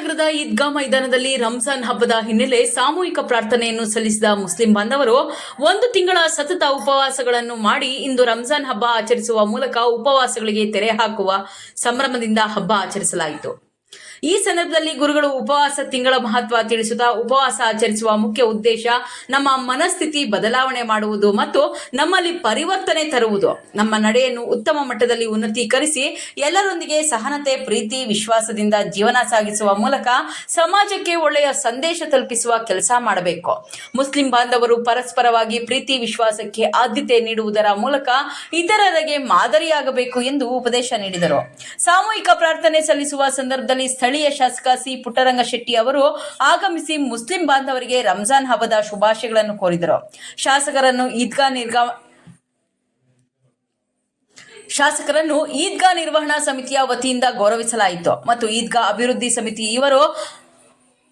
ಸಂದರ್ಭದಲ್ಲಿ ರಂಜಾನ್ ಹಬ್ಬದ ಹಿನ್ನೆಲೆ ಸಾಮೂಹಿಕ ಪ್ರಾರ್ಥನೆಯನ್ನು ಸಲ್ಲಿಸಿದ ಮುಸ್ಲಿಂ ಬಾಂಧವರು ಒಂದು ತಿಂಗಳ ಸತತ ಉಪವಾಸಗಳನ್ನು ಮಾಡಿ ಇಂದು ರಂಜಾನ್ ಹಬ್ಬ ಆಚರಿಸುವ ಮೂಲಕ ಉಪವಾಸಗಳಿಗೆ ತೆರೆ ಹಾಕುವ ಸಂಭ್ರಮದಿಂದ ಹಬ್ಬ ಆಚರಿಸಲಾಯಿತು. ಈ ಸಂದರ್ಭದಲ್ಲಿ ಗುರುಗಳು ಉಪವಾಸ ತಿಂಗಳ ಮಹತ್ವ ತಿಳಿಸುತ್ತಾ ಉಪವಾಸ ಆಚರಿಸುವ ಮುಖ್ಯ ಉದ್ದೇಶ ನಮ್ಮ ಮನಸ್ಥಿತಿ ಬದಲಾವಣೆ ಮಾಡುವುದು ಮತ್ತು ನಮ್ಮಲ್ಲಿ ಪರಿವರ್ತನೆ ತರುವುದು. ನಮ್ಮ ನಡೆಯನ್ನು ಉತ್ತಮ ಮಟ್ಟದಲ್ಲಿ ಉನ್ನತೀಕರಿಸಿ ಎಲ್ಲರೊಂದಿಗೆ ಸಹನತೆ, ಪ್ರೀತಿ, ವಿಶ್ವಾಸದಿಂದ ಜೀವನ ಸಾಗಿಸುವ ಮೂಲಕ ಸಮಾಜಕ್ಕೆ ಒಳ್ಳೆಯ ಸಂದೇಶ ತಲುಪಿಸುವ ಕೆಲಸ ಮಾಡಬೇಕು. ಮುಸ್ಲಿಂ ಬಾಂಧವರು ಪರಸ್ಪರವಾಗಿ ಪ್ರೀತಿ, ವಿಶ್ವಾಸಕ್ಕೆ ಆದ್ಯತೆ ನೀಡುವುದರ ಮೂಲಕ ಇತರರಿಗೆ ಮಾದರಿಯಾಗಬೇಕು ಎಂದು ಉಪದೇಶ ನೀಡಿದರು. ಸಾಮೂಹಿಕ ಪ್ರಾರ್ಥನೆ ಸಲ್ಲಿಸುವ ಸಂದರ್ಭದಲ್ಲಿ ಸ್ಥಳೀಯ ಶಾಸಕ ಸಿ ಪುಟ್ಟರಂಗ ಶೆಟ್ಟಿ ಅವರು ಆಗಮಿಸಿ ಮುಸ್ಲಿಂ ಬಾಂಧವರಿಗೆ ರಂಜಾನ್ ಹಬ್ಬದ ಶುಭಾಶಯಗಳನ್ನು ಕೋರಿದರು. ಶಾಸಕರನ್ನು ಈದ್ಗಾ ನಿರ್ಗಾ ಶಾಸಕರನ್ನು ಈದ್ಗಾ ನಿರ್ವಹಣಾ ಸಮಿತಿಯ ವತಿಯಿಂದ ಗೌರವಿಸಲಾಯಿತು. ಮತ್ತು ಈದ್ಗಾ ಅಭಿವೃದ್ಧಿ ಸಮಿತಿ ಇವರು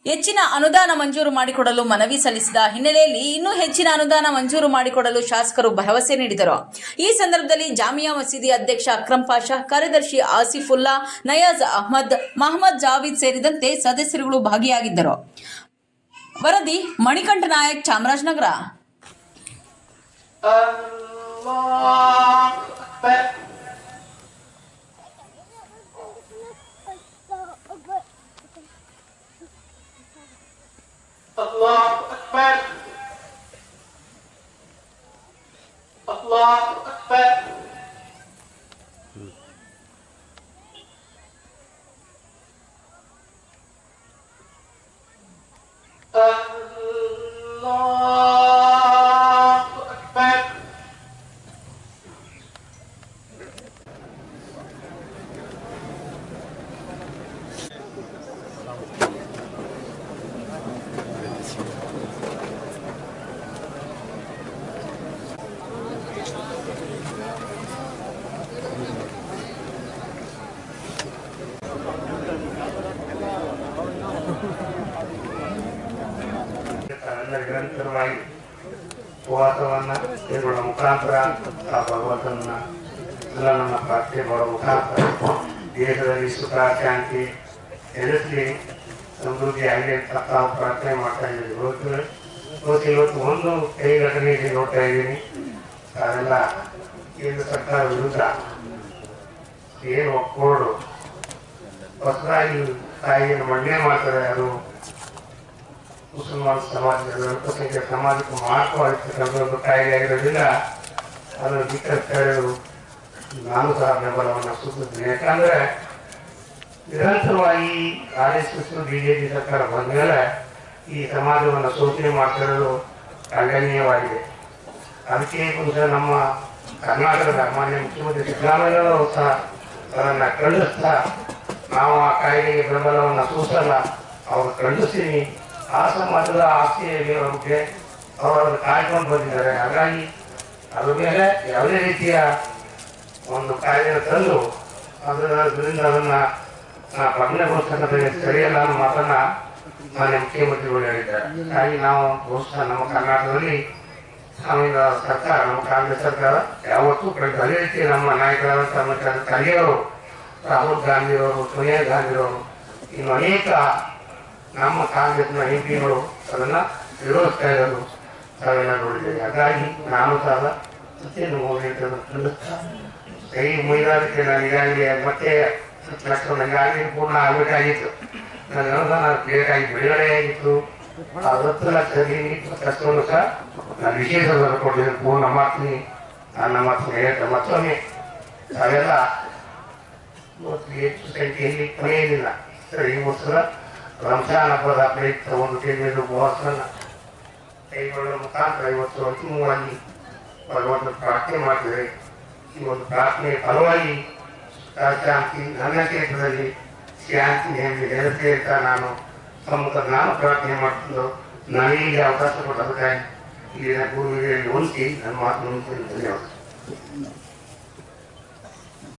ಹೆಚ್ಚಿನ ಅನುದಾನ ಮಂಜೂರು ಮಾಡಿಕೊಡಲು ಮನವಿ ಸಲ್ಲಿಸಿದ ಹಿನ್ನೆಲೆಯಲ್ಲಿ ಇನ್ನೂ ಹೆಚ್ಚಿನ ಅನುದಾನ ಮಂಜೂರು ಮಾಡಿಕೊಡಲು ಶಾಸಕರು ಭರವಸೆ ನೀಡಿದರು. ಈ ಸಂದರ್ಭದಲ್ಲಿ ಜಾಮಿಯಾ ಮಸೀದಿ ಅಧ್ಯಕ್ಷ ಅಕ್ರಂ ಪಾಷಾ, ಕಾರ್ಯದರ್ಶಿ ಆಸಿಫುಲ್ಲಾ, ನಯಾಜ್ ಅಹ್ಮದ್, ಮಹಮ್ಮದ್ ಜಾವೀದ್ ಸೇರಿದಂತೆ ಸದಸ್ಯರುಗಳು ಭಾಗಿಯಾಗಿದ್ದರು. ವರದಿ ಮಣಿಕಂಠ ನಾಯಕ್, ಚಾಮರಾಜನಗರ. الله أكبر. الله أكبر. ನಿರಂತರವಾಗಿ ಉಪವಾಸವನ್ನ ಕೈಗೊಳ್ಳುವ ಮುಖಾಂತರ ಆ ಭಗವಂತನ ಎಲ್ಲ ನಮ್ಮ ಪ್ರಾರ್ಥನೆ ಮಾಡುವ ಮುಖಾಂತರ ದೇಶದಲ್ಲಿ ಸುಖ, ಶಾಂತಿ, ನೆಲೆಸಲಿ ಸಮೃದ್ಧಿ ಆಗಲಿ ಅಂತ ಪ್ರಾರ್ಥನೆ ಮಾಡ್ತಾ ಇದ್ದೀವಿ. ಇವತ್ತು ಇವತ್ತು ಇವತ್ತು ಒಂದು ಕೈ ಘಟನೆಯಲ್ಲಿ ನೋಡ್ತಾ ಇದ್ದೀನಿ. ಅದೆಲ್ಲ ಕೇಂದ್ರ ಸರ್ಕಾರ ವಿರುದ್ಧ ಏನು ಒಕ್ಕೋಡು ಹೊಸದಾಗಿ ಕಾಯಿಯನ್ನು ಮಂಡನೆ ಮಾಡ್ತಾರೆ, ಅದು ಮುಸಲ್ಮಾನ ಸಮಾಜದ ಅಲ್ಪಸಂಖ್ಯಾತ ಸಮಾಜಕ್ಕೆ ಮಾರ್ಗವಾಗಿರ್ತಕ್ಕಂಥ ಒಂದು ಕಾಯಿಲೆ ಆಗಿರೋದ್ರಿಂದ ಅದನ್ನು ಧಿಕ್ಕರಿಸಲು ನಾನು ಸಹ ಬೆಂಬಲವನ್ನು ಸೂಚಿಸ್ತೀನಿ ಯಾಕಂದ್ರೆ ನಿರಂತರವಾಗಿ ಆರ್ ಎಸ್ ಎಸ್ ಬಿಜೆಪಿ ಸರ್ಕಾರ ಬಂದ ಮೇಲೆ ಈ ಸಮಾಜವನ್ನು ಶೋಷಣೆ ಮಾಡ್ತಿರೋದು ಖಂಡನೀಯವಾಗಿದೆ. ಅದಕ್ಕೆ ಬಹುಶಃ ನಮ್ಮ ಕರ್ನಾಟಕದ ಮಾನ್ಯ ಮುಖ್ಯಮಂತ್ರಿ ಸಿದ್ದರಾಮಯ್ಯವರು ಸಹ ಅದನ್ನು ಖಂಡಿಸ್ತಾ ನಾವು ಆ ಕಾಯಿಲೆಗೆ ಬೆಂಬಲವನ್ನು ಸೂಸಲ್ಲ ಅವ್ರು ಖಂಡಿಸ್ತೀನಿ. ಆ ಸಮಾಜದ ಆಸ್ತಿಯ ಬಗ್ಗೆ ಅವರು ಕಾಯ್ಕೊಂಡು ಬಂದಿದ್ದಾರೆ. ಹಾಗಾಗಿ ಅದ್ರ ಮೇಲೆ ಯಾವುದೇ ರೀತಿಯ ಒಂದು ಕಾಯಿಲೆ ತಂದು ಅದರಿಂದ ಅದನ್ನ ಪುಸ್ತಕದಲ್ಲಿ ಸರಿಯಲ್ಲ ಅನ್ನೋ ಮಾತನ್ನ ಮಾನ್ಯ ಮುಖ್ಯಮಂತ್ರಿಗಳು ಹೇಳಿದ್ದಾರೆ. ಹಾಗಾಗಿ ನಾವು ಬಹುಶಃ ನಮ್ಮ ಕರ್ನಾಟಕದಲ್ಲಿ ನಮ್ಮಿಂದ ಸರ್ಕಾರ, ನಮ್ಮ ಕಾಂಗ್ರೆಸ್ ಸರ್ಕಾರ ಯಾವತ್ತೂ ಅದೇ ರೀತಿ ನಮ್ಮ ನಾಯಕರಾದಂಥ ಮತ್ತೆ ಖರ್ಗೆಯವರು ರಾಹುಲ್ ಗಾಂಧಿಯವರು ಸೋನಿಯಾ ಗಾಂಧಿಯವರು ಇನ್ನು ಅನೇಕ ನಮ್ಮ ಕಾಂಗ್ರೆಸ್ನ ಎಂ ಪಿಗಳು ಅದನ್ನ ವಿರೋಧಿಸ್ತಾ ಇರೋದು ತಾವೆಲ್ಲ ನೋಡಿದ್ದೇವೆ. ಹಾಗಾಗಿ ನಾನು ಸಹ ಸತ್ಯನ ಮೌಲ್ಯಗಳನ್ನು ಖಂಡಿಸ್ತಾ ಕೈ ಮುಗಿದಾದಕ್ಕೆ ನಾನು ಈಗಾಗಲೇ ಮತ್ತೆ ಹತ್ತು ಲಕ್ಷ ನನಗಾಗಲೇ ಪೂರ್ಣ ಆಗಬೇಕಾಗಿತ್ತು. ನನ್ನ ಅನುದಾನ ಬೇಕಾಗಿ ಬಿಡುಗಡೆ ಆಗಿತ್ತು. ಆ ಹತ್ತು ಲಕ್ಷವನ್ನು ಸಹ ನಾನು ವಿಶೇಷ ಕೊಟ್ಟಿದ್ದೇನೆ ಪೂರ್ಣ ಮಾಡ್ತೀನಿ. ನನ್ನ ಮಾತು ಹೇಳ್ತಾ ಮತ್ತೊಮ್ಮೆ ತಾವೆಲ್ಲ ಇವತ್ತು ಹೆಚ್ಚು ಸಂಖ್ಯೆಯಲ್ಲಿ ಕೊನೆಯಲಿಲ್ಲ ಸರಿ, ಈ ವರ್ಷದ ಹಬ್ಬದ ಪ್ರಯುಕ್ತ ಒಂದು ತಿಂಗಳು ಉಪವಾಸವನ್ನು ಕೈಗೊಳ್ಳುವ ಮುಖಾಂತರ ಇವತ್ತು ಅಂತಿಮವಾಗಿ ಭಗವಂತನ ಪ್ರಾರ್ಥನೆ ಮಾಡಿದರೆ, ಈ ಒಂದು ಪ್ರಾರ್ಥನೆ ಫಲವಾಗಿ ಶಾಂತಿ ನನ್ನ ಕ್ಷೇತ್ರದಲ್ಲಿ ಶಾಂತಿ ಎಂದು ನೆಲೆಸಲಿ ಅಂತ ನಾನು ಸಮ್ಮುಖ ನಾನು ಪ್ರಾರ್ಥನೆ ಮಾಡ್ತಿದ್ದು ನನಗೆ ಅವಕಾಶ ಕೊಟ್ಟದಕ್ಕಾಗಿ ಇಲ್ಲಿನ ಗುರುವಿಗೆ ಹೊಂದಿ ನನ್ನ ಮಾತು ಧನ್ಯವಾದ.